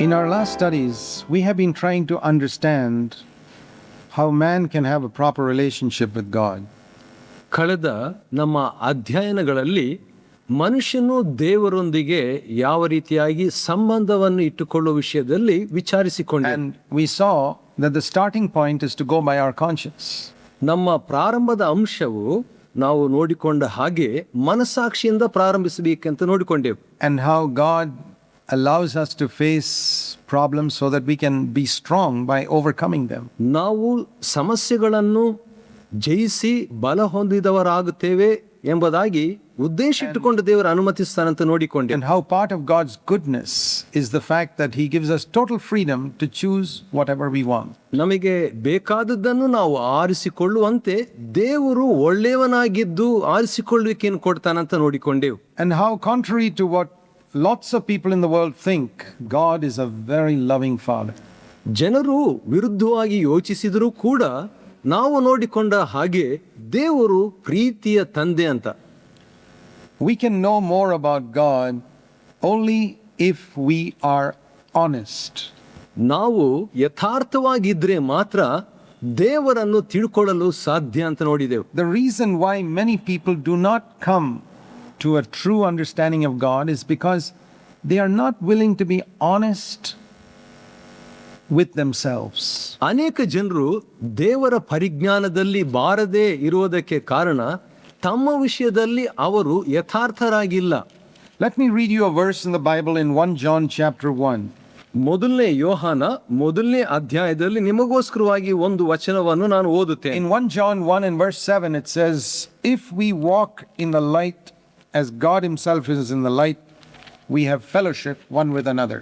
In our last studies, we have been trying to understand how man can have a proper relationship with God. ಕಳೆದ ನಮ್ಮ ಅಧ್ಯಯನಗಳಲ್ಲಿ ಮನುಷ್ಯನು ದೇವರೊಂದಿಗೆ ಯಾವ ರೀತಿಯಾಗಿ ಸಂಬಂಧವನ್ನು ಇಟ್ಟುಕೊಳ್ಳುವ ವಿಷಯದಲ್ಲಿ ವಿಚಾರಿಸಿಕೊಂಡೆ And we saw that the starting point is to go by our conscience. ನಮ್ಮ ಪ್ರಾರಂಭದ ಅಂಶವು ನಾವು ನೋಡಿಕೊಂಡ ಹಾಗೆ ಮನಸ್ಸಾಕ್ಷಿಯಿಂದ ಪ್ರಾರಂಭಿಸಬೇಕಂತ ನೋಡಿಕೊಂಡೆವು and how God allows us to face problems so that we can be strong by overcoming them. ನಾವು ಸಮಸ್ಯೆಗಳನ್ನು ಜಯಿಸಿ ಬಲ ಹೊಂದಿದವರಾಗುತ್ತೇವೆ ಎಂಬುದಾಗಿ ಉದ್ದೇಶ ಇಟ್ಟುಕೊಂಡು ದೇವರು ಅನುಮತಿಸ್ತಾನಂತ ನೋಡಿಕೊಂಡೆ And how part of God's goodness is the fact that He gives us total freedom to choose whatever we want. ನಮಗೆ ಬೇಕಾದದ್ದನ್ನು ನಾವು ಆರಿಸಿಕೊಳ್ಳುವಂತೆ ದೇವರು ಒಳ್ಳೆಯವನಾಗಿದ್ದು ಆರಿಸಿಕೊಳ್ಳುವಿಕೆಯನ್ನು ಕೊಡ್ತಾನಂತ ನೋಡಿಕೊಂಡೆವು And how, contrary to what lots of people in the world think, God is a very loving Father. ಜನರು ವಿರುದ್ಧವಾಗಿ ಯೋಚಿಸಿದರೂ ಕೂಡ ನಾವು ನೋಡಿಕೊಂಡ ಹಾಗೆ ದೇವರು ಪ್ರೀತಿಯ ತಂದೆ ಅಂತ We can know more about God only if we are honest. ನಾವು ಯಥಾರ್ಥವಾಗಿದ್ರೆ ಮಾತ್ರ ದೇವರನ್ನು ತಿಳ್ಕೊಳ್ಳಲು ಸಾಧ್ಯ ಅಂತ ನೋಡಿದೆವು The reason why many people do not come to a true understanding of God is because they are not willing to be honest with themselves. ಅನೇಕ ಜನರು ದೇವರ ಪರಿಜ್ಞಾನದಲ್ಲಿ ಬಾರದೆ ಇರುವುದಕ್ಕೆ ಕಾರಣ ತಮ್ಮ ವಿಷಯದಲ್ಲಿ ಅವರು ಯಥಾರ್ಥರಾಗಿಲ್ಲ Let me read you a verse in the Bible in 1 John chapter 1. ಮೊದಲನೇ ಯೋಹಾನ ಮೊದಲನೇ ಅಧ್ಯಾಯದಲ್ಲಿ ನಿಮಗೋಸ್ಕರವಾಗಿ ಒಂದು ವಚನವನ್ನು ನಾನು ಓದುತ್ತೇನೆ In 1 John 1 and verse 7, it says, If we walk in the light as God Himself is in the light, we have fellowship one with another.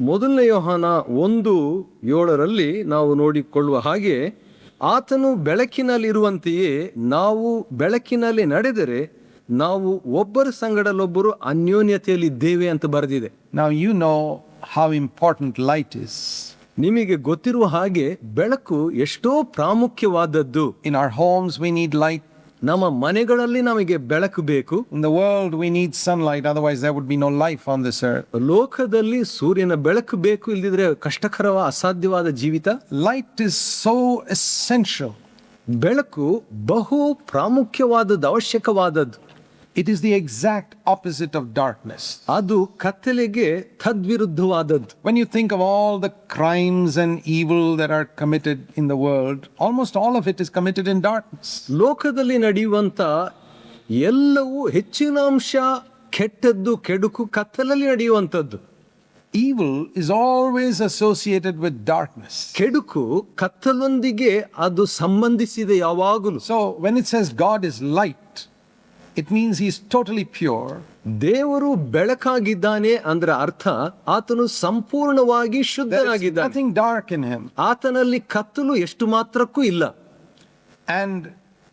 ಮೊದಲನೇ ಯೋಹಾನ ಒಂದು ಏಳರಲ್ಲಿ ನಾವು ನೋಡಿಕೊಳ್ಳುವ ಹಾಗೆ ಆತನು ಬೆಳಕಿನಲ್ಲಿರುವಂತೆಯೇ ನಾವು ಬೆಳಕಿನಲ್ಲಿ ನಡೆದರೆ ನಾವು ಒಬ್ಬರ ಸಂಗಡಲ್ಲೊಬ್ಬರು ಅನ್ಯೋನ್ಯತೆಯಲ್ಲಿದ್ದೇವೆ ಅಂತ ಬರೆದಿದೆ Now, you know how important light is. ನಿಮಗೆ ಗೊತ್ತಿರುವ ಹಾಗೆ ಬೆಳಕು ಎಷ್ಟೋ ಪ್ರಾಮುಖ್ಯವಾದದ್ದು In our homes, we need light. ನಮ್ಮ ಮನೆಗಳಲ್ಲಿ ನಮಗೆ ಬೆಳಕು ಬೇಕು. In the world we need sunlight otherwise would be no life on this earth ಲೋಕದಲ್ಲಿ ಸೂರ್ಯನ ಬೆಳಕು ಬೇಕು ಇಲ್ಲದಿದ್ರೆ ಕಷ್ಟಕರವ ಅಸಾಧ್ಯವಾದ ಜೀವಿತ? ಲೈಟ್ ಇಸ್ ಸೋ ಎಸೆನ್ಷಿಯಲ್ ಬೆಳಕು ಬಹು ಪ್ರಾಮುಖ್ಯವಾದದ್ದು ಅವಶ್ಯಕವಾದದ್ದು. It is the exact opposite of darkness. ಅದು ಕತ್ತಲೆಗೆ ತದ್ವಿರುದ್ಧವಾದದ್ದು When you think of all the crimes and evil that are committed in the world, almost all of it is committed in darkness. ಲೋಕದಲ್ಲಿ ನಡೆಯುವಂತ ಎಲ್ಲವೂ ಹೆಚ್ಚಿನ ಅಂಶ ಕೆಟ್ಟದ್ದು ಕೆಡುಕು ಕತ್ತಲಲ್ಲಿ ನಡೆಯುವಂಥದ್ದು Evil is always associated with darkness. ಕೆಡುಕು ಕತ್ತಲೊಂದಿಗೆ ಅದು ಸಂಬಂಧಿಸಿದೆ ಯಾವಾಗಲೂ So when it says God is light, it means is totally pure. ದೇವರು ಬೆಳಕಾಗಿದ್ದಾನೆ ಅಂದ್ರೆ ಅರ್ಥ ಆತನು ಸಂಪೂರ್ಣವಾಗಿ ಶುದ್ಧನಾಗಿದ್ದಾನೆ dark in Him. ಆತನಲ್ಲಿ ಕತ್ತಲು ಎಷ್ಟು ಮಾತ್ರಕ್ಕೂ ಇಲ್ಲ And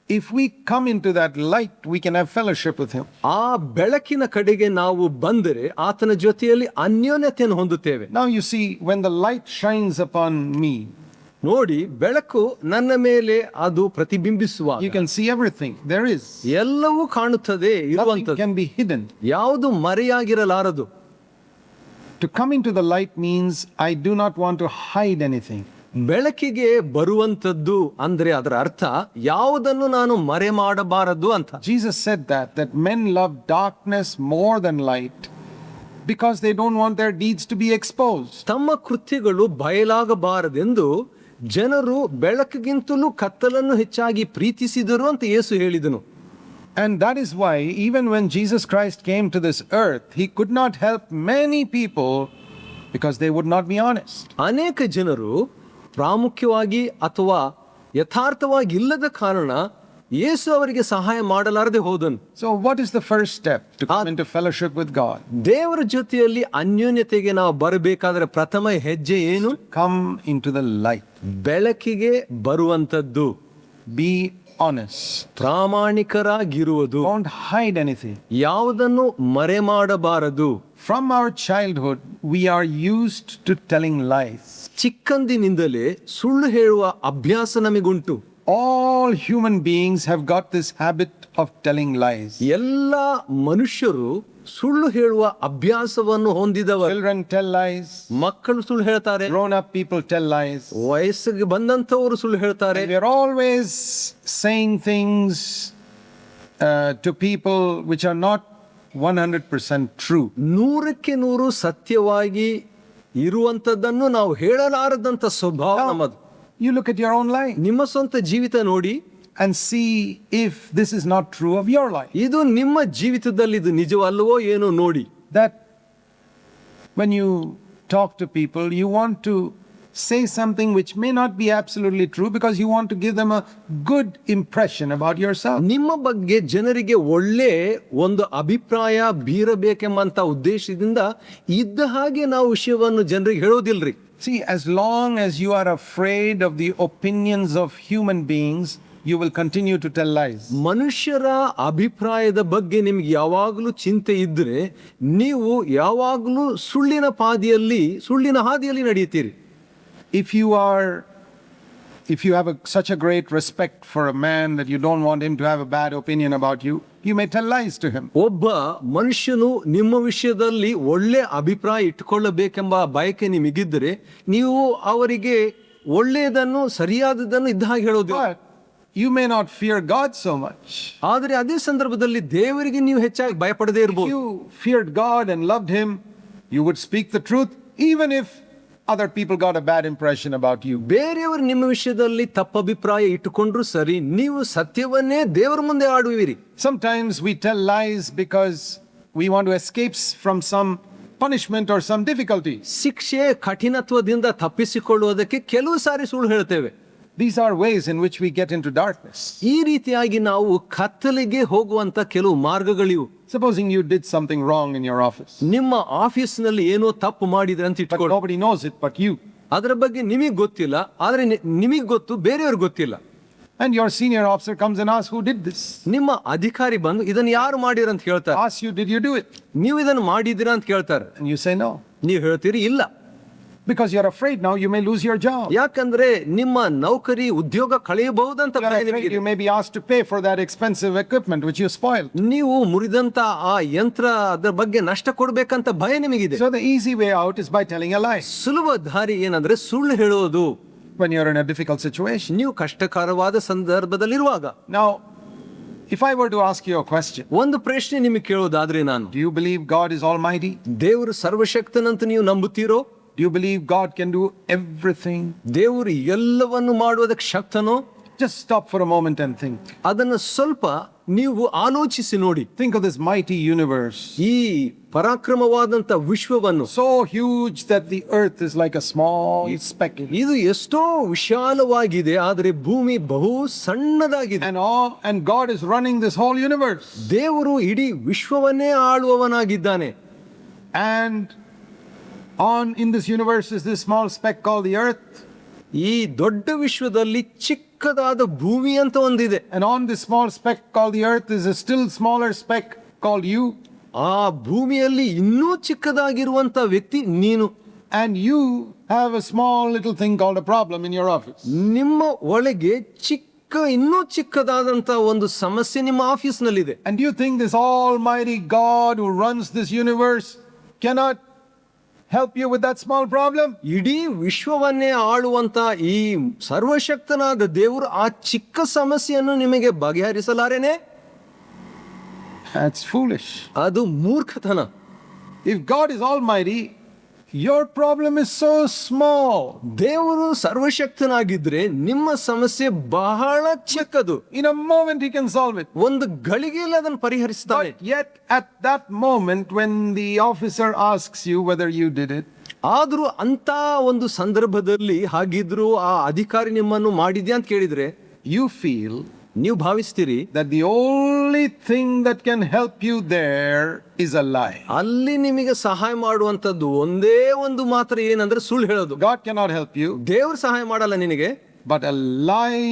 if we come into that light, we can have fellowship with Him. ಆ ಬೆಳಕಿನ ಕಡೆಗೆ ನಾವು ಬಂದರೆ ಆತನ ಜೊತೆಯಲ್ಲಿ ಅನ್ಯೋನ್ಯತೆಯನ್ನು ಹೊಂದುತ್ತೇವೆ Now you see, when the light shines upon me, ನೋಡಿ ಬೆಳಕು ನನ್ನ ಮೇಲೆ ಅದು ಪ್ರತಿಬಿಂಬಿಸುವ you can see everything. There is. ಎಲ್ಲವೂ ಕಾಣುತ್ತದೆ Nothing ಇರುವಂತದ್ದು can be hidden. ಯಾವುದು ಮರೆಯಾಗಿರಲಾರದು To come into the light means I do not want to hide anything. ಬೆಳಕಿಗೆ ಬರುವಂತದ್ದು ಅಂದ್ರೆ ಅದರ ಅರ್ಥ ಯಾವುದನ್ನು ನಾನು ಮರೆ ಮಾಡಬಾರದು ಅಂತ Jesus said that, that men love darkness more than light because they don't want their deeds to be exposed. ತಮ್ಮ ಕೃತ್ಯಗಳು ಬಯಲಾಗಬಾರದೆಂದು ಜನರು ಬೆಳಕಿಗಿಂತಲೂ ಕತ್ತಲನ್ನು ಹೆಚ್ಚಾಗಿ ಪ್ರೀತಿಸಿದರು ಅಂತ ಯೇಸು ಹೇಳಿದನು And that is why, even when Jesus Christ came to this earth, he could not help many people because they would not be honest. ಅನೇಕ ಜನರು ಪ್ರಾಮುಖ್ಯವಾಗಿ ಅಥವಾ ಯಥಾರ್ಥವಾಗಿ ಇಲ್ಲದ ಕಾರಣ ಯೇಸು ಅವರಿಗೆ ಸಹಾಯ ಮಾಡಲಾರದೆ ಹೋದನು. So what is the first step to come in to fellowship with God ದೇವರ ಜೊತೆಯಲ್ಲಿ ಅನ್ಯೋನ್ಯತೆಗೆ ನಾವು ಬರಬೇಕಾದ್ರೆ ಪ್ರಥಮ ಹೆಜ್ಜೆ ಏನು? Come in to the life ಬೆಳಕಿಗೆ ಬರುವಂತದ್ದು be honest. ಪ್ರಾಮಾಣಿಕರಾಗಿರುವುದು. Hide hide anything. ಯಾವುದನ್ನು ಮರೆ ಮಾಡಬಾರದು from our childhood we are used to telling life ಚಿಕ್ಕಂದಿನಿಂದಲೇ ಸುಳ್ಳು ಹೇಳುವ ಅಭ್ಯಾಸ ನಮಗುಂಟು. All human beings have got this habit of telling lies. ಎಲ್ಲ ಮನುಷ್ಯರು ಸುಳ್ಳು ಹೇಳುವ ಅಭ್ಯಾಸವನ್ನು ಹೊಂದಿದವರು Children tell lies. ಮಕ್ಕಳು ಸುಳ್ಳು ಹೇಳ್ತಾರೆ Grown up people tell lies. ವಯಸ್ಸಿಗೆ ಬಂದಂತವರು ಸುಳ್ಳು ಹೇಳ್ತಾರೆ And we're always saying things uh, to people which are not 100% true. ನೂರಕ್ಕೆ ನೂರು ಸತ್ಯವಾಗಿ ಇರುವಂತದ್ದನ್ನು ನಾವು ಹೇಳಲಾರದಂತ ಸ್ವಭಾವ ನಮ್ಮದು You look at your own life ನಿಮ್ಮ ಸ್ವಂತ ಜೀವಿತ ನೋಡಿ and see if this is not true of your life. ಇದು ನಿಮ್ಮ ಜೀವಿತದಲ್ಲಿ ಇದು ನಿಜವಲ್ಲವೋ ಏನೋ ನೋಡಿ That when you talk to people, you want to say something which may not be absolutely true because you want to give them a good impression about yourself. ನಿಮ್ಮ ಬಗ್ಗೆ ಜನರಿಗೆ ಒಳ್ಳೆ ಒಂದು ಅಭಿಪ್ರಾಯ ಬೀರಬೇಕೆಂಬಂತ ಉದ್ದೇಶದಿಂದ ಇದ್ದ ಹಾಗೆ ನಾವು ವಿಷಯವನ್ನು ಜನರಿಗೆ ಹೇಳೋದಿಲ್ರಿ See, as long as you are afraid of the opinions of human beings, you will continue to tell lies. ಮನುಷ್ಯರ ಅಭಿಪ್ರಾಯದ ಬಗ್ಗೆ ನಿಮ್ಗೆ ಯಾವಾಗಲೂ ಚಿಂತೆ ಇದ್ರೆ ನೀವು ಯಾವಾಗಲೂ ಸುಳ್ಳಿನ ಪಾದಿಯಲ್ಲಿ ಸುಳ್ಳಿನ ಹಾದಿಯಲ್ಲಿ ನಡೆಯುತ್ತೀರಿ If you are, if you have a, such a great respect for a man that you don't want him to have a bad opinion about you, you may tell lies to him ಒಬ್ಬ ಮನುಷ್ಯನು ನಿಮ್ಮ ವಿಷಯದಲ್ಲಿ ಒಳ್ಳೆ ಅಭಿಪ್ರಾಯ ಇಟ್ಟುಕೊಳ್ಳಬೇಕೆಂಬ ಬಯಕೆ ನಿಮಗಿದ್ದರೆ ನೀವು ಅವರಿಗೆ ಒಳ್ಳೆಯದನ್ನು ಸರಿಯಾದದನ್ನು ಇದ್ದ ಹಾಗೆ ಹೇಳೋದು. You you may not fear God so much. ಆದರೆ ಅದೇ ಸಂದರ್ಭದಲ್ಲಿ ದೇವರಿಗೆ ನೀವು ಹೆಚ್ಚಾಗಿ ಭಯಪಡದೇ ಇರಬಹುದು you feared God and loved him you would speak the truth even if other people got a bad impression about you. ಬೇರೆಯವರು ನಿಮ್ಮ ವಿಷಯದಲ್ಲಿ ತಪ್ಪಭಿಪ್ರಾಯ ಇಟ್ಟುಕೊಂಡ್ರು ಸರಿ ನೀವು ಸತ್ಯವನ್ನೇ ದೇವರ ಮುಂದೆ ಆಡುವಿರಿ Sometimes we tell lies because we want to escape from some punishment or some difficulty. ಶಿಕ್ಷೆ ಕಠಿಣತ್ವದಿಂದ ತಪ್ಪಿಸಿಕೊಳ್ಳುವುದಕ್ಕೆ ಕೆಲವು ಸಾರಿ ಸುಳ್ಳು ಹೇಳ್ತೇವೆ These are ways in which we get into darkness. ಈ ರೀತಿಯಾಗಿ ನಾವು ಕತ್ತಲಿಗೆ ಹೋಗುವಂತ ಕೆಲವು ಮಾರ್ಗಗಳಿವು Supposing you did something wrong in your office, ನಿಮ್ಮ ಆಫೀಸ್ನಲ್ಲಿ ಏನೋ ತಪ್ಪು ಮಾಡಿದ್ರೆ ಅಂತ but ಇಟ್ಕೊಳ್ಳಿ nobody knows it but you. ಅದರ ಬಗ್ಗೆ ನಿಮಗೆ ಗೊತ್ತಿಲ್ಲ ಆದ್ರೆ ನಿಮಗೆ ಗೊತ್ತು ಬೇರೆಯವ್ರಿಗೆ ಗೊತ್ತಿಲ್ಲ And your senior officer comes and asks, Who did this? ನಿಮ್ಮ ಅಧಿಕಾರಿ ಬಂದು ಇದನ್ನು ಯಾರು ಮಾಡಿರ ಅಂತ ಹೇಳ್ತಾರೆ Asks you, Did you do it? ನೀವು ಇದನ್ನು ಮಾಡಿದ್ದೀರಾ ಅಂತ ಕೇಳ್ತಾರೆ And you say no. ನೀವು ಹೇಳ್ತೀರಿ ಇಲ್ಲ Because you're afraid now you may lose your job. ಯಾಕಂದ್ರೆ ನಿಮ್ಮ ನೌಕರಿ ಉದ್ಯೋಗ ಕಳೆಯಬಹುದಂತ You're ಭಯ afraid ನಿಮಗಿದೆ. you may be asked to pay for that expensive equipment which you spoiled. ನೀವು ಮುರಿದಂತ ಆ ಯಂತ್ರ ಅದರ ಬಗ್ಗೆ ನಷ್ಟ ಕೊಡ್ಬೇಕಂತ ಭಯ ನಿಮಗಿದೆ So the easy way out is by telling a lie ಸುಲಭ ದಾರಿ ಏನಂದ್ರೆ ಸುಳ್ಳು ಹೇಳೋದು when you're in a difficult situation. ನೀವು ಕಷ್ಟಕರವಾದ ಸಂದರ್ಭದಲ್ಲಿರುವಾಗ Now, if I were to ask you a question, ಒಂದು ಪ್ರಶ್ನೆ ನಿಮಗೆ ಕೇಳೋದಾದ್ರೆ ನಾನು do you believe God is almighty? ದೇವರು ಸರ್ವಶಕ್ತನಂತ ನೀವು ನಂಬುತ್ತೀರೋ Do you believe God can do everything? ದೇವರು ಎಲ್ಲವನ್ನು ಮಾಡುವುದಕ್ಕೆ ಶಕ್ತನೋ Just stop for a moment and think. ಅದನ್ನು ಸ್ವಲ್ಪ ನೀವು ಆಲೋಚಿಸಿ ನೋಡಿ Think of this mighty universe. ಈ ಪರಾಕ್ರಮವಾದಂತ ವಿಶ್ವವನ್ನು So huge that the earth is like a small speck. in it. ಇದು ಎಷ್ಟೋ ವಿಶಾಲವಾಗಿದೆ ಆದರೆ ಭೂಮಿ ಬಹು ಸಣ್ಣದಾಗಿದೆ And all and God is running this whole universe. ದೇವರು ಇಡೀ ವಿಶ್ವವನ್ನೇ ಆಳುವವನಾಗಿದ್ದಾನೆ And on in this universe is this small speck called the earth. ಈ ದೊಡ್ಡ ವಿಶ್ವದಲ್ಲಿ ಚಿಕ್ಕದಾದ ಭೂಮಿ ಅಂತ ಒಂದಿದೆ And on this small speck called the earth is a still smaller speck called you. ಆ ಭೂಮಿಯಲ್ಲಿ ಇನ್ನೂ ಚಿಕ್ಕದಾಗಿರುವಂತ ವ್ಯಕ್ತಿ ನೀನು And you have a small little thing called a problem in your office. ನಿಮ್ಮ ಒಳಗೆ ಚಿಕ್ಕ ಇನ್ನೂ ಚಿಕ್ಕದಾದಂತ ಒಂದು ಸಮಸ್ಯೆ ನಿಮ್ಮ ಆಫೀಸ್ನಲ್ಲಿದೆ And do you think this almighty God who runs this universe cannot help you with that small problem? ಇಡೀ ವಿಶ್ವವನ್ನೇ ಆಳುವಂತ ಈ ಸರ್ವಶಕ್ತನಾದ ದೇವರು ಆ ಚಿಕ್ಕ ಸಮಸ್ಯೆಯನ್ನು ನಿಮಗೆ ಬಗೆಹರಿಸಲಾರೇನೆ That's foolish. ಅದು ಮೂರ್ಖತನ If God is almighty, your problem is so small ದೇವರು ಸರ್ವಶಕ್ತನಾಗಿದ್ರೆ ನಿಮ್ಮ ಸಮಸ್ಯೆ ಬಹಳ ಚಿಕ್ಕದು. In a moment he can solve it ಒಂದು ಗಳಿಗೆಯಲ್ಲಿ ಅದನ್ನು ಪರಿಹರಿಸ್ತಾರೆ yet at that moment when the officer asks you whether you did it ಆದರೂ ಅಂತ ಒಂದು ಸಂದರ್ಭದಲ್ಲಿ ಹಾಗಿದ್ರು ಆ ಅಧಿಕಾರಿ ನಿಮ್ಮನ್ನು ಮಾಡಿದ್ಯಾ ಅಂತ ಕೇಳಿದ್ರೆ ಯು ಫೀಲ್ ನೀವು ಭಾವಿಸ್ತೀರಿ that the only thing that can help you there is a lie. ಅಲ್ಲಿ ನಿಮಗೆ ಸಹಾಯ ಮಾಡುವಂತದ್ದು ಒಂದೇ ಒಂದು ಮಾತ್ರ ಏನಂದ್ರೆ ಸುಳ್ಳು ಹೇಳೋದು God cannot help you, ದೇವ್ರು ಸಹಾಯ ಮಾಡಲ್ಲ ನಿನಗೆ but a lie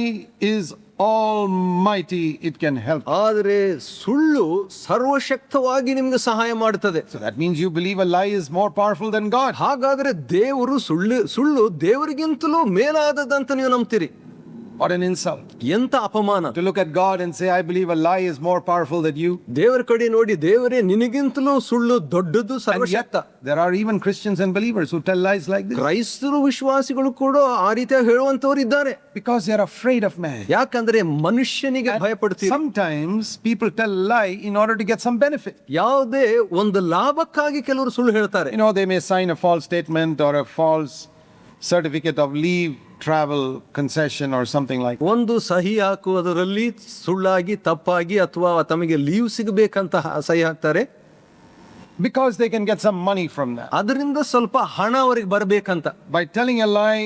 is almighty, it can help. ಆದರೆ ಸುಳ್ಳು ಸರ್ವಶಕ್ತವಾಗಿ ನಿಮ್ಗೆ ಸಹಾಯ ಮಾಡುತ್ತದೆ So that means you believe a lie is more powerful than God. ಹಾಗಾದ್ರೆ ದೇವರು ಸುಳ್ಳು ಸುಳ್ಳು ದೇವರಿಗಿಂತಲೂ ಮೇಲಾದದಂತ ನೀವು ನಂಬ್ತೀರಿ What an insult. ಎಂತ ಅಪಮಾನ To look at God and say, I believe a lie is more powerful than you. ದೇವರ ಕಡೆ ನೋಡಿ ದೇವರೇ ನಿನಗಿಂತಲೂ ಸುಳ್ಳು ದೊಡ್ಡದು And ಸರ್ವಶಕ್ತ yet, there are even Christians and believers who tell lies like this ಕ್ರೈಸ್ತರು ವಿಶ್ವಾಸಿಗಳು ಕೂಡ ಆ ರೀತಿಯಾಗಿ ಹೇಳುವಂತವ್ರು ಇದ್ದಾರೆ because they are afraid of man. ಯಾಕಂದ್ರೆ ಮನುಷ್ಯನಿಗೆ ಭಯಪಡ್ತೀವಿ Sometimes people tell a lie in order to get some benefit. ಯಾವುದೇ ಒಂದು ಲಾಭಕ್ಕಾಗಿ ಕೆಲವರು ಸುಳ್ಳು ಹೇಳ್ತಾರೆ You know, they may sign a false statement or a false certificate of leave, travel, concession, or something like. ಒಂದು ಸಹಿ ಹಾಕುವುದರಲ್ಲಿ ಸುಳ್ಳಾಗಿ ತಪ್ಪಾಗಿ ಅಥವಾ ತಮಗೆ ಲೀವ್ ಸಿಗಬೇಕಂತ ಸಹಿ ಹಾಕ್ತಾರೆ Because they can get some money from that. ಅದರಿಂದ ಸ್ವಲ್ಪ ಹಣ ಅವರಿಗೆ ಬರಬೇಕಂತ By telling a lie,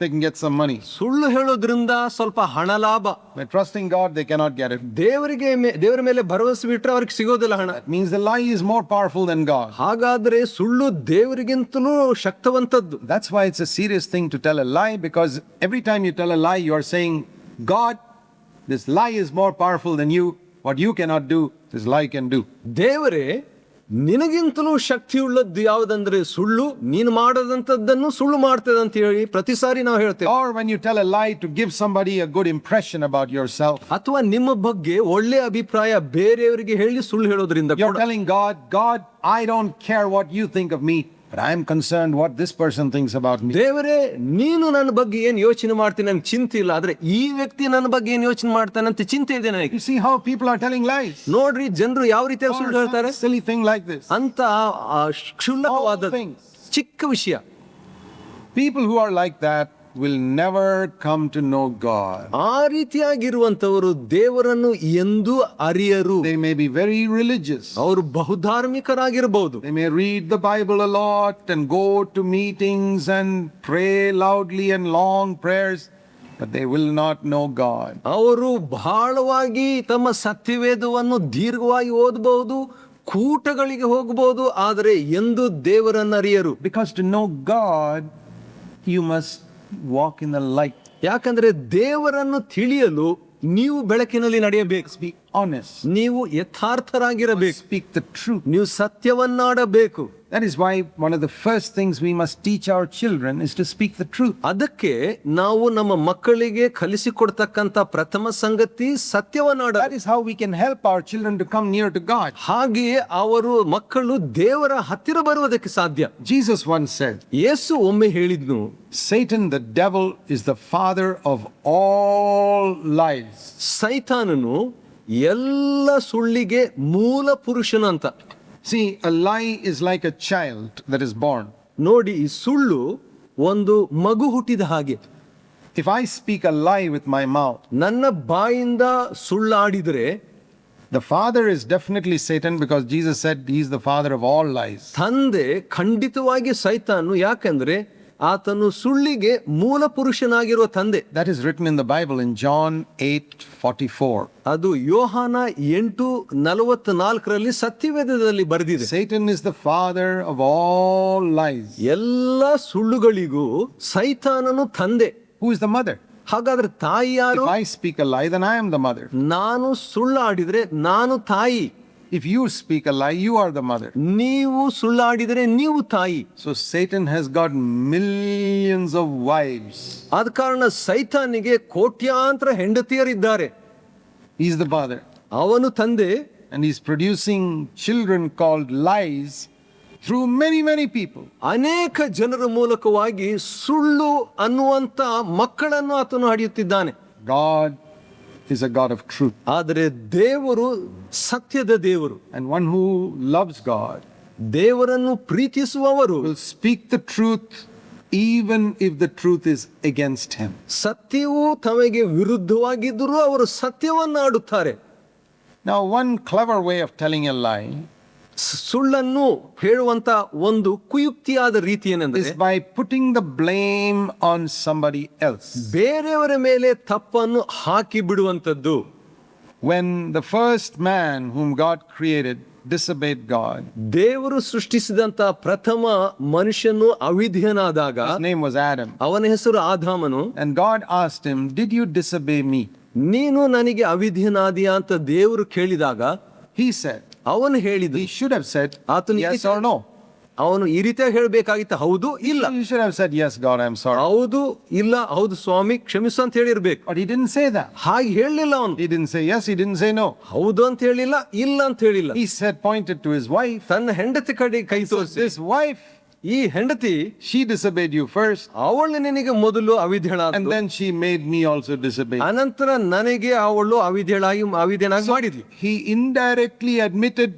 they can get some money. ಸುಳ್ಳು ಹೇಳೋದ್ರಿಂದ ಸ್ವಲ್ಪ ಹಣ ಲಾಭ By trusting God, they cannot get it. ದೇವರಿಗೆ ಮೇ- ದೇವರ ಮೇಲೆ ಭರವಸೆ ಬಿಟ್ರೆ ಅವ್ರಿಗೆ ಸಿಗೋದಿಲ್ಲ ಹಣ It means the lie is more powerful than God. ಹಾಗಾದ್ರೆ ಸುಳ್ಳು ದೇವರಿಗಿಂತಲೂ ಶಕ್ತವಂತದ್ದು That's why it's a serious thing to tell a lie because every time you tell a lie, you are saying, God, this lie is more powerful than you. What you cannot do, this lie can do. ದೇವರೇ ನಿನಗಿಂತಲೂ ಶಕ್ತಿಯುಳ್ಳದ್ದು ಯಾವುದಂದ್ರೆ ಸುಳ್ಳು ನೀನು ಮಾಡದಂಥದ್ದನ್ನು ಸುಳ್ಳು ಮಾಡ್ತದೆ ಅಂತ ಹೇಳಿ ಪ್ರತಿ ಸಾರಿ ನಾವು ಹೇಳ್ತೇವೆ Or when you tell a lie to give somebody a good impression about yourself, ಅಥವಾ ನಿಮ್ಮ ಬಗ್ಗೆ ಒಳ್ಳೆ ಅಭಿಪ್ರಾಯ ಬೇರೆಯವರಿಗೆ ಹೇಳಿ ಸುಳ್ಳು ಹೇಳೋದ್ರಿಂದ you're ಕೂಡ telling God, God, I don't care what you think of me, But I am concerned what this person thinks about me. ದೇವರೇ ನೀನು ನನ್ನ ಬಗ್ಗೆ ಏನು ಯೋಚನೆ ಮಾಡ್ತೀನಿ ನನಗೆ ಚಿಂತೆ ಇಲ್ಲ ಆದರೆ ಈ ವ್ಯಕ್ತಿ ನನ್ನ ಬಗ್ಗೆ ಏನು ಯೋಚನೆ ಮಾಡ್ತಾನೆ ಅಂತ ಚಿಂತೆ ಇದೆ ನನಗೆ You see how people are telling lies? ನೋಡ್ರಿ ಜನರು ಯಾವ ರೀತಿ Or ಸುಳ್ಳು ಹೇಳ್ತಾರೆ silly silly like like this. ಅಂತ ಆ ಕ್ಷುಲ್ಲಕವಾದ All things. ಚಿಕ್ಕ ವಿಷಯ People who are like that will never come to know God. ಆ ರೀತಿಯಾಗಿರುವಂತವರು ದೇವರನ್ನು ಎಂದೂ ಅರಿಯರು They may be very religious. ಅವರು ಬಹುಧಾರ್ಮಿಕರಾಗಿರಬಹುದು They may read the Bible a lot and go to meetings and pray loudly and long prayers, but they will not know God. ಅವರು ಬಹಳವಾಗಿ ತಮ್ಮ ಸತ್ಯವೇದವನ್ನು ದೀರ್ಘವಾಗಿ ಓದಬಹುದು ಕೂಟಗಳಿಗೆ ಹೋಗಬಹುದು ಆದರೆ ಎಂದು ದೇವರನ್ನು ಅರಿಯರು Because to know God, you must walk in the light ಯಾಕಂದ್ರೆ ದೇವರನ್ನು ತಿಳಿಯಲು ನೀವು ಬೆಳಕಿನಲ್ಲಿ ನಡೆಯಬೇಕು. Speak honest. ನೀವು ಯಥಾರ್ಥರಾಗಿರಬೇಕು. ಸ್ಪೀಕ್ ದ ಟ್ರೂ ನೀವು ಸತ್ಯವನ್ನಾಡಬೇಕು. That is why one of the first things we must teach our children is to speak the truth. ಅದಕ್ಕೆ ನಾವು ನಮ್ಮ ಮಕ್ಕಳಿಗೆ ಕಲಿಸಿಕೊಡ್ತಕ್ಕಂತ ಪ್ರಥಮ ಸಂಗತಿ ಸತ್ಯವನ್ನಾಡ That is how we can help our children to come near to God. ಹಾಗೆಯೇ ಅವರು ಮಕ್ಕಳು ದೇವರ ಹತ್ತಿರ ಬರುವುದಕ್ಕೆ ಸಾಧ್ಯ Jesus once said, ಯೇಸು ಒಮ್ಮೆ ಹೇಳಿದ್ನು Satan, the devil, is the father of all lies. ಸೈತಾನನು ಎಲ್ಲ ಸುಳ್ಳಿಗೆ ಮೂಲ ಪುರುಷನು ಅಂತ See, a lie is like a child that is born. ನೋಡಿ ಈ ಸುಳ್ಳು ಒಂದು ಮಗು ಹುಟ್ಟಿದ ಹಾಗೆ If I speak a lie with my mouth, ನನ್ನ ಬಾಯಿಂದ ಸುಳ್ಳಾಡಿದರೆ the father is definitely Satan because Jesus said he's the father of all lies. ತಂದೆ ಖಂಡಿತವಾಗಿ ಸೈತಾನು ಯಾಕಂದ್ರೆ ಆತನು ಸುಳ್ಳಿಗೆ ಮೂಲ ಪುರುಷನಾಗಿರುವ ತಂದೆ. That is written in the Bible in John eight forty four ಅದು ಯೋಹಾನ ಎಂಟು ನಲವತ್ನಾಲ್ಕರಲ್ಲಿ ಸತ್ಯವೇದದಲ್ಲಿ ಬರೆದಿದೆ. Satan is the father of all life ಎಲ್ಲ ಸುಳ್ಳುಗಳಿಗೂ ಸೈತಾನನು ತಂದೆ. ಹೂ ಇಸ್ ದ ಮದರ್ ಹಾಗಾದ್ರೆ ತಾಯಿ ಯಾರು? ಐ ಸ್ಪೀಕ್ ಅಲ್ಲ a lie, the I am the mother. ನಾನು ಸುಳ್ಳಾಡಿದ್ರೆ ನಾನು ತಾಯಿ. If you speak a lie, you are the mother. ನೀವು ಸುಳ್ಳಾಡಿದರೆ ನೀವು ತಾಯಿ So Satan has got millions of wives. ಆದ ಕಾರಣ ಸೈತಾನಿಗೆ ಕೋಟ್ಯಾಂತರ ಹೆಂಡತಿಯರಿದ್ದಾರೆ He's the father. ಅವನು ತಂದೆ And he's producing children called lies through many, many people. ಅನೇಕ ಜನರ ಮೂಲಕವಾಗಿ ಸುಳ್ಳು ಅನ್ನುವಂತ ಮಕ್ಕಳನ್ನು ಆತನು ಹಡಿಯುತ್ತಿದ್ದಾನೆ God is a God of truth. ಆದರೆ ದೇವರು ಸತ್ಯದ ದೇವರು And one who loves God ದೇವರನ್ನು ಪ್ರೀತಿಸುವವರು will speak the truth even if the truth is against him. ಸತ್ಯವು ತಮಗೆ ವಿರುದ್ಧವಾಗಿದ್ದರೂ ಅವರು ಸತ್ಯವನ್ನಾಡುತ್ತಾರೆ Now, one clever way of telling a lie ಸ್- ಸುಳ್ಳನ್ನು ಹೇಳುವಂತ ಒಂದು ಕುಯುಕ್ತಿಯಾದ ರೀತಿ ಏನೆಂದ್ರೆ is by putting the blame on somebody else. ಬೇರೆಯವರ ಮೇಲೆ ತಪ್ಪನ್ನು ಹಾಕಿ ಬಿಡುವಂಥದ್ದು When the first man whom God created disobeyed God, ದೇವರು ಸೃಷ್ಟಿಸಿದಂತ ಪ್ರಥಮ ಮನುಷ್ಯನು ಅವಿಧೇಯನಾದಾಗ his name was Adam. ಅವನ ಹೆಸರು ಆದಾಮನು And God asked him, Did you disobey me? ನೀನು ನನಗೆ ಅವಿಧೇಯನಾದಿಯಾ ಅಂತ ದೇವರು ಕೇಳಿದಾಗ He said, ಅವನು ಹೇಳಿದ He should have said, ಆತನು Yes or no. ಅವನು ಈ ರೀತಿಯಾಗಿ ಹೇಳಬೇಕಾಗಿತ್ತು ಹೌದು ಇಲ್ಲ You should have said, Yes, God, I'm sorry. ಹೌದು ಇಲ್ಲ ಹೌದು ಸ್ವಾಮಿ ಕ್ಷಮಿಸು ಅಂತ ಹೇಳಿರ್ಬೇಕು But he didn't say that. ಹಾಗೆ ಹೇಳಲಿಲ್ಲ ಅವನು He didn't say yes, he didn't say no. ಹೌದು ಅಂತ ಹೇಳಿಲ್ಲ ಇಲ್ಲ ಅಂತ ಹೇಳಿಲ್ಲ He said, pointed to his wife. ತನ್ನ ಹೆಂಡತಿ ಕಡೆ ಕೈ ತೋರಿಸಿ This wife, ಈ ಹೆಂಡತಿ she disobeyed you first, ಅವಳು ನಿನಗೆ ಮೊದಲು ಅವಿಧೇಳ and then she made me also disobey. ಅನಂತರ ನನಗೆ ಅವಳು ಅವಿಧೇಳಾಗಿ ಅವಿಧೇನಾಗಿ ಮಾಡಿದ್ಲು He indirectly admitted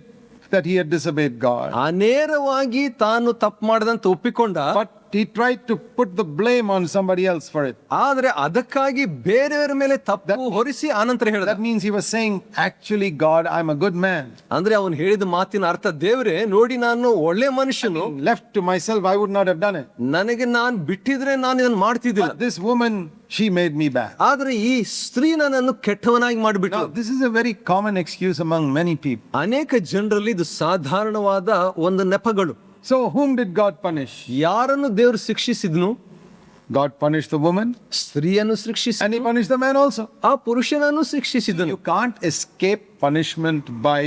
that he had disobeyed God. ಅನೇರವಾಗಿ ನೇರವಾಗಿ ತಾನು ತಪ್ಪು ಮಾಡಿದಂತ ಒಪ್ಪಿಕೊಂಡ But he tried to put the blame on somebody else for it. ಆದ್ರೆ ಅದಕ್ಕಾಗಿ ಬೇರೆಯವರ ಮೇಲೆ ತಪ್ಪು ಹೊರಿಸಿ ಆನಂತರ ಹೇಳ್ದ That means he was saying, Actually, God, I'm a good man. ಅಂದ್ರೆ ಅವನು ಹೇಳಿದ ಮಾತಿನ ಅರ್ಥ ದೇವ್ರೆ ನೋಡಿ ನಾನು ಒಳ್ಳೆ ಮನುಷ್ಯನು Left to myself, I would not have done it. ನನಗೆ ನಾನು ಬಿಟ್ಟಿದ್ರೆ ನಾನು ಇದನ್ನ ಮಾಡ್ತಿದ್ದಿಲ್ಲ But this woman, she made me bad. ಆದ್ರೆ ಈ ಸ್ತ್ರೀ ನನ್ನನ್ನು ಕೆಟ್ಟವನಾಗಿ ಮಾಡಿಬಿಟ್ಟು Now, this is a very common excuse among many people. ಅನೇಕ ಜನರಲ್ಲಿ ಇದು ಸಾಧಾರಣವಾದ ಒಂದು ನೆಪಗಳು So, whom did God punish? ಯಾರನ್ನು ದೇವರು ಶಿಕ್ಷಿಸಿದ್ನು God punished the woman ಸ್ತ್ರೀಯನ್ನು ಶಿಕ್ಷಿಸಿ and he punished the man also. ಆ ಪುರುಷನನ್ನು ಶಿಕ್ಷಿಸಿದನು You can't escape punishment by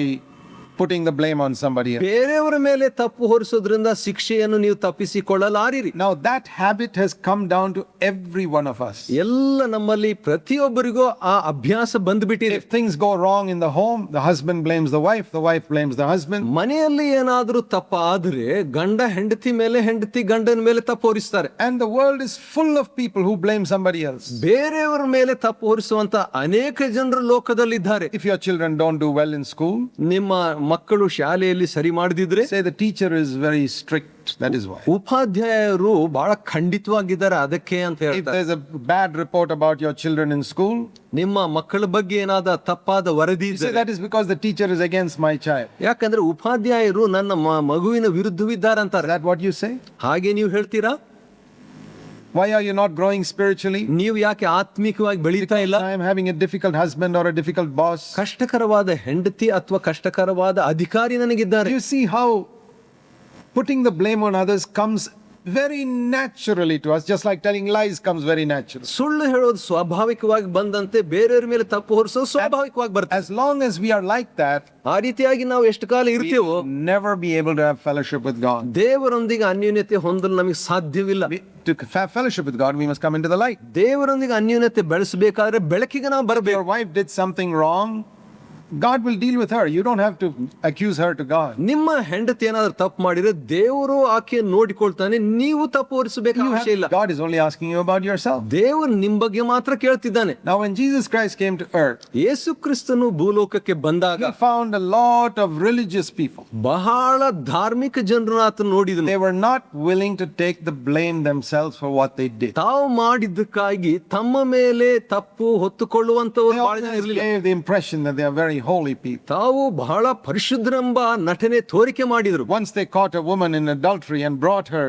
putting the blame on somebody else. ಬೇರೆಯವರ ಮೇಲೆ ತಪ್ಪು ಹೊರಿಸೋದ್ರಿಂದ ಶಿಕ್ಷೆಯನ್ನು ನೀವು ತಪ್ಪಿಸಿಕೊಳ್ಳಲಾರಿರಿ Now, that habit has come down to every one of us. ಎಲ್ಲ ನಮ್ಮಲ್ಲಿ ಪ್ರತಿಯೊಬ್ಬರಿಗೂ ಆ ಅಭ್ಯಾಸ ಬಂದ್ಬಿಟ್ಟಿದೆ If things go wrong in the home, the husband blames the wife, the wife blames the husband. ಮನೆಯಲ್ಲಿ ಏನಾದ್ರೂ ತಪ್ಪ ಆದ್ರೆ ಗಂಡ ಹೆಂಡತಿ ಮೇಲೆ ಹೆಂಡತಿ ಗಂಡನ ಮೇಲೆ ತಪ್ಪು ಹೊರಿಸ್ತಾರೆ And the world is full of people who blame somebody else. ಬೇರೆಯವರ ಮೇಲೆ ತಪ್ಪು ಹೊರಿಸುವಂತ ಅನೇಕ ಜನರು ಲೋಕದಲ್ಲಿದ್ದಾರೆ If your children don't do well in school, ನಿಮ್ಮ ಮಕ್ಕಳು ಶಾಲೆಯಲ್ಲಿ ಸರಿ ಮಾಡದಿದ್ರೆ say the teacher is very strict that is why ಉಪಾಧ್ಯಾಯರು ಬಹಳ ಖಂಡಿತವಾಗಿದ್ದಾರೆ ಅದಕ್ಕೆ ಅಂತ ಹೇಳ್ತಾರೆ. It is a bad report about your children in school ನಿಮ್ಮ ಮಕ್ಕಳ ಬಗ್ಗೆ ಏನಾದ ತಪ್ಪಾದ ವರದಿ ಇದೆ say that is because the teacher is against my ಚಾಯ್ ಯಾಕಂದ್ರೆ ಉಪಾಧ್ಯಾಯರು ನನ್ನ ಮಗುವಿನ ವಿರುದ್ಧವಿದ್ದಾರೆ ಅಂತಾರೆ ಹೇಳ್ತಾರೆ ದಟ್ ವಾಟ್ ಯು ಸೇ ಹಾಗೆ ನೀವು ಹೇಳ್ತೀರಾ? Why are you not growing spiritually? ನೀವು ಯಾಕೆ ಆತ್ಮಿಕವಾಗಿ ಬೆಳೀತಾ ಇಲ್ಲ I am having a difficult husband or a difficult boss. ಕಷ್ಟಕರವಾದ ಹೆಂಡತಿ ಅಥವಾ ಕಷ್ಟಕರವಾದ ಅಧಿಕಾರಿ ನನಗಿದ್ದಾರೆ You see how putting the blame on others comes very naturally to us, just like telling lies comes very naturally. ಸುಳ್ಳು ಹೇಳೋದು ಸ್ವಾಭಾವಿಕವಾಗಿ ಬಂದಂತೆ ಬೇರೆಯವ್ರ ಮೇಲೆ ತಪ್ಪು ಹೊರಿಸೋದು ಸ್ವಾಭಾವಿಕವಾಗಿ ಬರ್ತದೆ As long as we are like that, ಆ ರೀತಿಯಾಗಿ ನಾವು ಎಷ್ಟು ಕಾಲ we ಇರ್ತೀವೋ will never be able to have fellowship with God. ದೇವರೊಂದಿಗೆ ಅನ್ಯೂನ್ಯತೆ ಹೊಂದಲು ನಮಗೆ ಸಾಧ್ಯವಿಲ್ಲ We- to have fellowship with God, we must come into the light. ದೇವರೊಂದಿಗೆ ಅನ್ಯೂನ್ಯತೆ ಬೆಳೆಸಬೇಕಾದ್ರೆ ಬೆಳಕಿಗೆ ನಾವು If ಬರಬೇಕು your wife did something wrong, God will deal with her. You don't have to accuse her to God. ನಿಮ್ಮ ಹೆಂಡತಿ ಏನಾದ್ರೂ ತಪ್ಪು ಮಾಡಿದ್ರೆ ದೇವರು ಆಕೆಯನ್ನು ನೋಡಿಕೊಳ್ತಾನೆ ನೀವು ತಪ್ಪು ಹೊರಿಸಬೇಕು You ಅವಶ್ಯ ಇಲ್ಲ have, God is only asking you about yourself. ದೇವರು ನಿಮ್ ಬಗ್ಗೆ ಮಾತ್ರ ಕೇಳ್ತಿದ್ದಾನೆ Now, when Jesus Christ came to earth, ಯೇಸು ಕ್ರಿಸ್ತನು ಭೂಲೋಕಕ್ಕೆ ಬಂದಾಗ he found a lot of religious people. ಬಹಳ ಧಾರ್ಮಿಕ ಜನರನ್ನು ಆತನು ನೋಡಿದನು They were not willing to take the blame themselves for what they did. ತಾವು ಮಾಡಿದ್ದಕ್ಕಾಗಿ ತಮ್ಮ ಮೇಲೆ ತಪ್ಪು ಹೊತ್ತುಕೊಳ್ಳುವಂತವರು They ಬಹಳ ಜನ always ಇರಲಿಲ್ಲ gave the impression that they are very holy people. ತಾವು ಬಹಳ ಪರಿಶುದ್ಧರೆಂಬ ನಟನೆ ತೋರಿಕೆ ಮಾಡಿದರು Once they caught a woman in adultery and brought her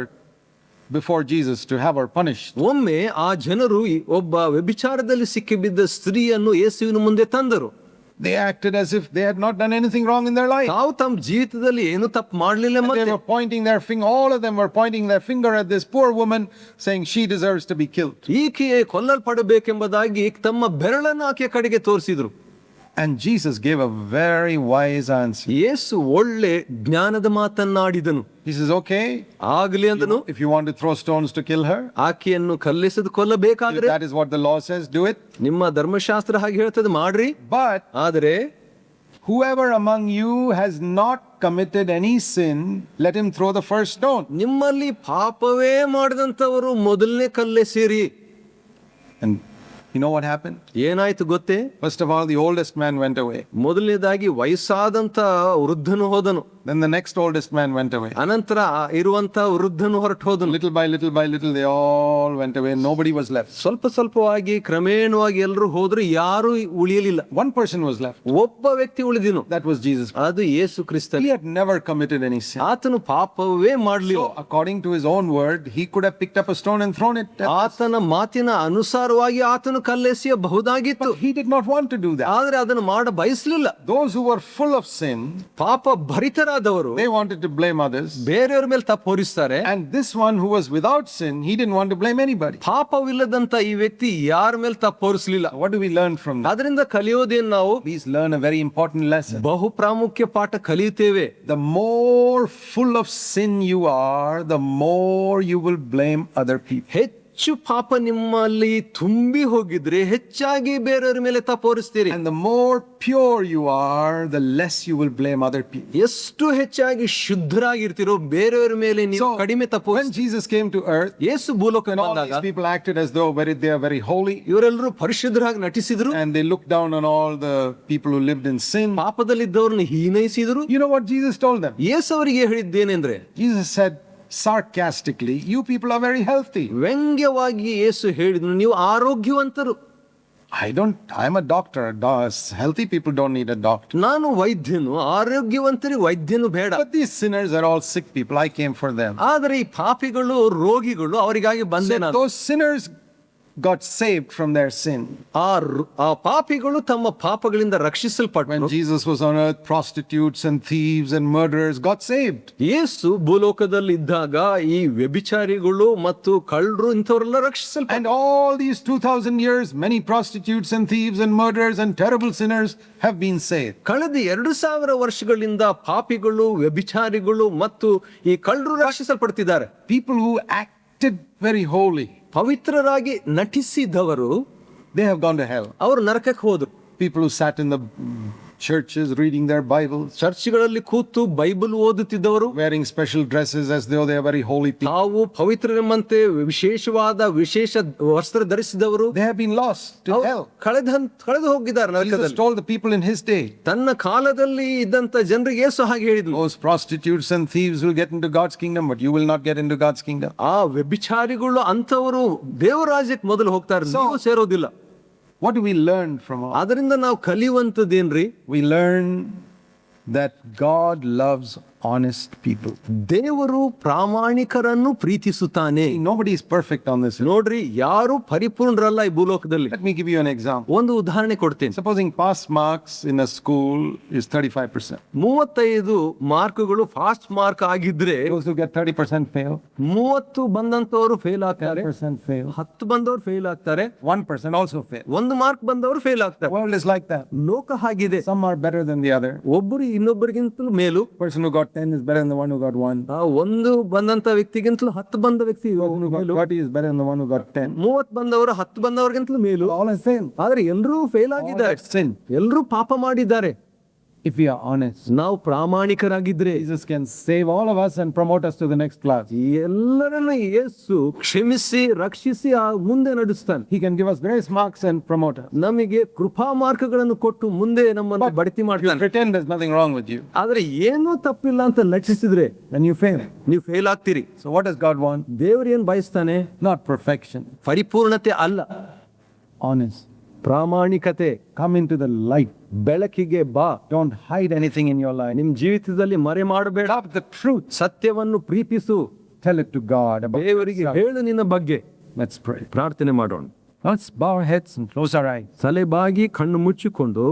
before Jesus to have her punished. ಒಮ್ಮೆ ಆ ಜನರು ಈ ಒಬ್ಬ ವ್ಯಭಿಚಾರದಲ್ಲಿ ಸಿಕ್ಕಿಬಿದ್ದ ಸ್ತ್ರೀಯನ್ನು ಯೇಸುವಿನ ಮುಂದೆ ತಂದರು They acted as if they had not done anything wrong in their life. ತಾವು ತಮ್ಮ ಜೀವಿತದಲ್ಲಿ ಏನು ತಪ್ಪು ಮಾಡಲಿಲ್ಲ They ಮತ್ತೆ were pointing their finger, all of them were pointing their finger at this poor woman, saying she deserves to be killed. ಈಕೆಯೇ ಕೊಲ್ಲಲ್ಪಡಬೇಕೆಂಬುದಾಗಿ ತಮ್ಮ ಬೆರಳನ್ನು ಆಕೆಯ ಕಡೆಗೆ ತೋರಿಸಿದ್ರು And Jesus gave a very wise answer. ಯೇಸು ಒಳ್ಳೆ ಜ್ಞಾನದ ಮಾತನ್ನಾಡಿದನು He says, Okay, ಆಗಲಿ ಅಂದನು if you want to throw stones to kill her, ಆಕೆಯನ್ನು ಕಲ್ಲಿಸದು if ಕೊಲ್ಲಬೇಕಾದ್ರೆ that is what the law says, do it. ನಿಮ್ಮ ಧರ್ಮಶಾಸ್ತ್ರ ಹಾಗೆ ಹೇಳ್ತದೆ ಮಾಡ್ರಿ But ಆದರೆ whoever among you has not committed any sin, let him throw the first stone. ನಿಮ್ಮಲ್ಲಿ ಪಾಪವೇ ಮಾಡದಂತವರು ಮೊದಲನೇ ಕಲ್ಲೆಸೇರಿ And you know what happened? ಏನಾಯ್ತು ಗೊತ್ತೇ First of all, the oldest man went away. ಮೊದಲನೇದಾಗಿ ವಯಸ್ಸಾದಂತ ವೃದ್ಧನು ಹೋದನು Then the next oldest man went away. ಅನಂತರ ಆ ಇರುವಂತ ವೃದ್ಧನು ಹೊರಟು ಹೋದನು Little by little by little, they all went away. Nobody was left. ಸ್ವಲ್ಪ ಸ್ವಲ್ಪವಾಗಿ ಕ್ರಮೇಣವಾಗಿ ಎಲ್ಲರೂ ಹೋದ್ರು ಯಾರು ಉಳಿಯಲಿಲ್ಲ One person was left. ಒಬ್ಬ ವ್ಯಕ್ತಿ ಉಳಿದಿನು That was Jesus. ಅದು Yesu Krista He had never committed any sin. ಆತನು ಪಾಪವೇ ಮಾಡಲಿಲ್ಲ So, according to his own word, he could have picked up a stone and thrown it. at- ಆತನ ಮಾತಿನ ಅನುಸಾರವಾಗಿ ಆತನು ಕಲ್ಲೆಸೆಯಬಹುದಾಗಿತ್ತು But he did not want to do that. ಆದ್ರೆ ಅದನ್ನು ಮಾಡ ಬಯಸಲಿಲ್ಲ Those who were full of sin, ಪಾಪ ಭರಿತರಾದವರು they wanted to blame others. ಬೇರೆಯವ್ರ ಮೇಲೆ ತಪ್ಪು ಹೊರಿಸ್ತಾರೆ And this one who was without sin, he didn't want to blame anybody. ಪಾಪವಿಲ್ಲದಂತ ಈ ವ್ಯಕ್ತಿ ಯಾರ ಮೇಲೆ ತಪ್ಪು ಹೊರಿಸ್ಲಿಲ್ಲ What do we learn from that? ಅದರಿಂದ ಕಲಿಯೋದೇನು ನಾವು Please learn a very important lesson. ಬಹು ಪ್ರಾಮುಖ್ಯ ಪಾಠ ಕಲಿಯುತ್ತೇವೆ The more full of sin you are, the more you will blame other people. ಹೆಚ್ಚು ಹೆಚ್ಚು ಪಾಪ ನಿಮ್ಮಲ್ಲಿ ತುಂಬಿ ಹೋಗಿದ್ರೆ ಹೆಚ್ಚಾಗಿ ಬೇರೆಯವರ ಮೇಲೆ ತಪೋರಿಸ್ತೀರಿ and more pure you are the less you will blame other P ಎಷ್ಟು ಹೆಚ್ಚಾಗಿ ಶುದ್ಧರಾಗಿರ್ತಿರೋ ಬೇರೆಯವರ ಮೇಲೆ ನೀವು ಕಡಿಮೆ ತಪ್ಪು ಜೀಸಸ್ ಕೇಮ್ ಟು ಅರ್ತ್ ಯೇಸು ಭೂಲೋಕ people acted as though very very holy ಇವರೆಲ್ಲರೂ ಪರಿಶುದ್ಧರಾಗಿ ನಟಿಸಿದ್ರು. And they look down on all the people who lived in sin ಪಾಪದಲ್ಲಿದ್ದವರನ್ನು ಹೀನೈಸಿದ್ರು. You know what Jesus told them ಯೇಸು ಅವರಿಗೆ ಹೇಳಿದ್ದೇನೆಂದ್ರೆ Jesus said sarcastically, You people are very healthy. ವ್ಯಂಗ್ಯವಾಗಿ ಯೇಸು ಹೇಳಿದ್ರು ನೀವು ಆರೋಗ್ಯವಂತರು I don't, I'm a doctor. Do- Healthy people don't need a doctor. ನಾನು ವೈದ್ಯನು ಆರೋಗ್ಯವಂತರಿಗೆ ವೈದ್ಯನು ಬೇಡ But these sinners are all sick people. I came for them. ಆದರೆ ಈ ಪಾಪಿಗಳು ರೋಗಿಗಳು ಅವರಿಗಾಗಿ ಬಂದೆ So ನಾನು those sinners got saved from their sin. ಆ ರು- ಆ ಪಾಪಿಗಳು ತಮ್ಮ ಪಾಪಗಳಿಂದ When ರಕ್ಷಿಸಲ್ಪಟ್ಟರು Jesus was on earth, prostitutes and thieves and murderers got saved. ಯೇಸು ಭೂಲೋಕದಲ್ಲಿ ಇದ್ದಾಗ ಈ ವ್ಯಭಿಚಾರಿಗಳು ಮತ್ತು ಕಳ್ಳರು ಇಂಥವರೆಲ್ಲ ರಕ್ಷಿಸಲ್ಪಟ್ಟ And all these 2000 years, many prostitutes and thieves and murderers and terrible sinners have been saved. ಕಳೆದ ಎರಡು ಸಾವಿರ ವರ್ಷಗಳಿಂದ ಪಾಪಿಗಳು ವ್ಯಭಿಚಾರಿಗಳು ಮತ್ತು ಈ ಕಳ್ಳರು ರಕ್ಷಿಸಲ್ಪಡ್ತಿದ್ದಾರೆ People who acted very holy, ಪವಿತ್ರರಾಗಿ ನಟಿಸಿದವರು they have gone to hell ಅವರು ನರಕಕ್ಕೆ ಹೋದರು. People sat in the churches reading their Bible, ಚರ್ಚ್ಗಳಲ್ಲಿ ಕೂತು ಬೈಬಲ್ ಓದುತ್ತಿದ್ದವರು wearing special dresses as though they are very holy people, ತಾವು ಪವಿತ್ರರೆಂಬಂತೆ ವಿಶೇಷವಾದ ವಿಶೇಷ ವಸ್ತ್ರ ಧರಿಸಿದವರು they have been lost to hell. ಕಳೆದ ಕಳೆದು ಹೋಗಿದ್ದಾರೆ Jesus ನರಕದಲ್ಲಿ told the people in his day, ತನ್ನ ಕಾಲದಲ್ಲಿ ಇದ್ದಂತ ಜನರಿಗೆ ಯೇಸು ಹಾಗೆ ಹೇಳಿದ್ನು Those prostitutes and thieves will get into God's kingdom, but you will not get into God's kingdom. ಆ ವ್ಯಭಿಚಾರಿಗಳು ಅಂತವರು ದೇವರಾಜ್ಯಕ್ಕೆ ಮೊದಲು ಹೋಗ್ತಾರೆ ನೀವು ಸೇರೋದಿಲ್ಲ What do we learn from all? ಅದರಿಂದ ನಾವು ಕಲಿಯುವಂತದ್ದೇನ್ರಿ We learn that God loves honest people. ದೇವರು ಪ್ರಾಮಾಣಿಕರನ್ನು ಪ್ರೀತಿಸುತ್ತಾನೆ Nobody is perfect on this. ನೋಡ್ರಿ ಯಾರು ಪರಿಪೂರ್ಣರಲ್ಲ ಈ ಭೂಲೋಕದಲ್ಲಿ Let me give you an example. ಒಂದು ಉದಾಹರಣೆ ಕೊಡ್ತೇನೆ Supposing pass marks in a school is 35%. ಮೂವತ್ತೈದು ಮಾರ್ಕ್ಗಳು ಫಾಸ್ಟ್ ಮಾರ್ಕ್ ಆಗಿದ್ರೆ Those who get 30% fail, ಮೂವತ್ತು ಬಂದಂತವರು ಫೇಲ್ ಆಗ್ತಾರೆ 10% fail, ಹತ್ತು ಬಂದವರು ಫೇಲ್ ಆಗ್ತಾರೆ 1% also fail. ಒಂದು ಮಾರ್ಕ್ ಬಂದವರು ಫೇಲ್ ಆಗ್ತಾರೆ world is like that. ಲೋಕ ಹಾಗಿದೆ Some are better than the other. ಒಬ್ಬರು ಇನ್ನೊಬ್ಬರಿಗಿಂತಲೂ ಮೇಲು Person who ಟೆನ್ ಇಸ್ ಬೇರೆ ಒನ್ ಗಾರ್ಡ್ ಒನ್ ಒಂದು ಬಂದಂತ ವ್ಯಕ್ತಿಗಿಂತಲೂ ಹತ್ತು ಬಂದ ವ್ಯಕ್ತಿ ಇವಾಗನು ವಾಟ್ ಹತ್ತು ಬಂದವರಿಗಿಂತಲೂ ಮೇಲ್. ಆದ್ರೆ ಎಲ್ರೂ ಫೇಲ್ ಆಗಿದ್ದಾರೆ. ಎಕ್ಸ್ ಪಾಪ ಮಾಡಿದ್ದಾರೆ. If we are honest, ನಾವು ಪ್ರಾಮಾಣಿಕರಾಗಿದ್ರೆ Jesus can save all of us and promote us to the next class. ಎಲ್ಲರನ್ನ ಯೇಸು ಕ್ಷಮಿಸಿ ರಕ್ಷಿಸಿ ಆ ಮುಂದೆ ನಡೆಸ್ತಾನೆ He can give us grace marks and promote us. ನಮಗೆ ಕೃಪಾ ಮಾರ್ಕಗಳನ್ನು ಕೊಟ್ಟು ಮುಂದೆ ನಮ್ಮನ್ನು ಬಡ್ತಿ You ಮಾಡ್ತಾನೆ pretend there's nothing wrong with you. ಆದ್ರೆ ಏನೂ ತಪ್ಪಿಲ್ಲ ಅಂತ ಲಕ್ಷಿಸಿದ್ರೆ Then you fail. ನೀವು ಫೇಲ್ ಆಗ್ತೀರಿ So what does God want? ದೇವ್ರು ಏನ್ ಬಯಸ್ತಾನೆ Not perfection. ಪರಿಪೂರ್ಣತೆ ಅಲ್ಲ Honest. ಪ್ರಾಮಾಣಿಕತೆ come in to the light ಬೆಳಕಿಗೆ ಬಾ don't hide anything in your life ನಿಮ್ ಜೀವಿತದಲ್ಲಿ ಮರೆ ಮಾಡಬೇಡ ದ ಟ್ರೂತ್. ಸತ್ಯವನ್ನು ಪ್ರೀತಿಸು ಟೆಲ್ ಇಟ್ ಟು ಗಾಡ್ ದೇವರಿಗೆ. ಹೇಳು ನಿನ್ನ ಬಗ್ಗೆ ಲೆಟ್ಸ್. ಪ್ರಾರ್ಥನೆ ಮಾಡೋಣ Let's bow our heads and close our eyes. ತಲೆಬಾಗಿ ಕಣ್ಣು ಮುಚ್ಚಿಕೊಂಡು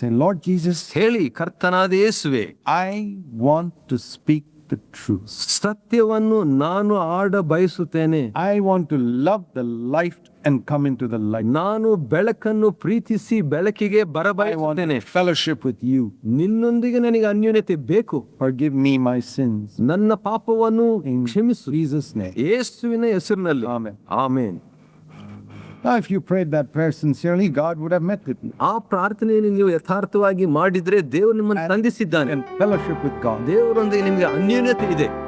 Say, ಲಾರ್ಡ್ ಜೀಸಸ್ ಹೇಳಿ ಕರ್ತನಾದ ಯೇಸುವೆ I want to speak the truth. ಸತ್ಯವನ್ನು ನಾನು ಆಡ ಬಯಸುತ್ತೇನೆ I want to love the light and come into the light. ನಾನು ಬೆಳಕನ್ನು ಪ್ರೀತಿಸಿ ಬೆಳಕಿಗೆ barabayisutene. ಬರಬಯಸುತ್ತೇನೆ fellowship with you. ನಿನ್ನೊಂದಿಗೆ ನನಗೆ ಅನ್ಯೋನ್ಯತೆ ಬೇಕು Forgive me my sins. ನನ್ನ ಪಾಪವನ್ನು ಕ್ಷಮಿಸು Jesus' name. ಯೇಸುವಿನ ಹೆಸರಿನಲ್ಲಿ Amen. Amen Now, if you prayed that prayer God would have ಆ ಪ್ರಾರ್ಥನೆಯನ್ನು ನೀವು ಯಥಾರ್ಥವಾಗಿ ಮಾಡಿದ್ರೆ ದೇವರು ನಿಮ್ಮನ್ನು ತಂದಿಸಿದ್ದಾನೆ ಫೆಲೋಶಿಪ್ ವಿತ್ ಗಾಡ್ ದೇವರೊಂದಿಗೆ ನಿಮಗೆ ಅನ್ಯೋನ್ಯತೆ ಇದೆ.